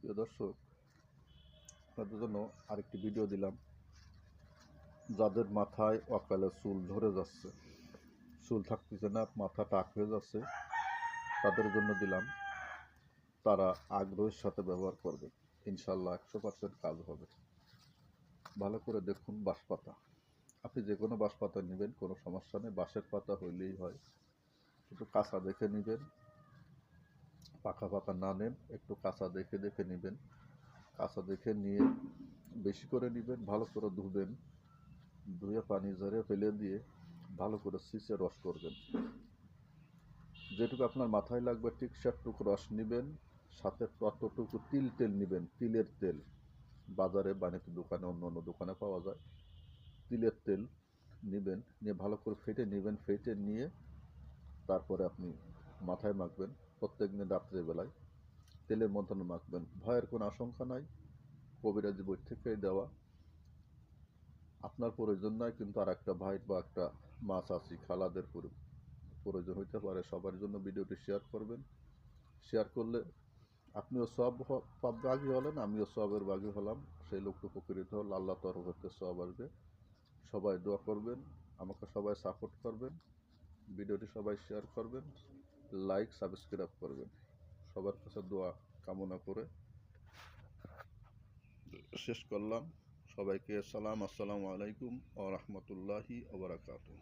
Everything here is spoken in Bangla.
প্রিয় দর্শক, আপনাদের জন্য আরেকটি ভিডিও দিলাম। যাদের মাথায় অকালে চুল ধরে যাচ্ছে, চুল থাকতেছে না, মাথা টাক হয়ে যাচ্ছে, তাদের জন্য দিলাম। তারা আগ্রহের সাথে ব্যবহার করবে। ইনশাল্লাহ একশো পার্সেন্ট কাজ হবে। ভালো করে দেখুন বাঁশ পাতা আপনি যে কোনো বাঁশ পাতা নেবেন, কোনো সমস্যা নেই। বাঁশের পাতা হইলেই হয়। একটু কাঁচা দেখে নেবেন। পাকা পাতা না নেন, একটু কাঁচা দেখে দেখে নেবেন। কাঁচা দেখে নিয়ে বেশি করে নেবেন, ভালো করে ধুবেন, ধুয়ে পানি ঝরে ফেলে দিয়ে ভালো করে সিসে রস করবেন। যেটুকু আপনার মাথায় লাগবে, ঠিক সেটুকু রস নেবেন, সাথে ততটুকু তিল তেল নেবেন, তিলের তেল। বাজারে বাণিজ্য দোকানে, অন্য অন্য দোকানে পাওয়া যায়। তিলের তেল নেবেন, নিয়ে ভালো করে ফেটে নেবেন, ফেটে নিয়ে তারপরে আপনি মাথায় মাখবেন। প্রত্যেক দিন রাত্রেবেলায় তেলের মধ্যে মাখবেন। ভয়ের কোনো আশঙ্কা নাই। কবিরাজি বই থেকে দেওয়া। আপনার প্রয়োজন নয় কিন্তু আর একটা ভাই বা একটা মাছ আছি, খালাদের প্রো- প্রয়োজন হইতে পারে সবার জন্য ভিডিওটি শেয়ার করবেন। শেয়ার করলে আপনিও সব বাগি হলেন, আমিও সবের বাগি হলাম। সেই লোকটা উপকৃত হল আল্লাহ তরফ হতে সব আসবে। সবাই দোয়া করবেন, আমাকে সবাই সাপোর্ট করবেন। ভিডিওটি সবাই শেয়ার করবেন। লাইক সাবস্ক্রাইব করবেন। সবার কাছে দোয়া, কামনা করে শেষ করলাম। সবাইকে সালাম আসসালামু আলাইকুম ও রহমতুল্লাহি ওবরাকাতুহ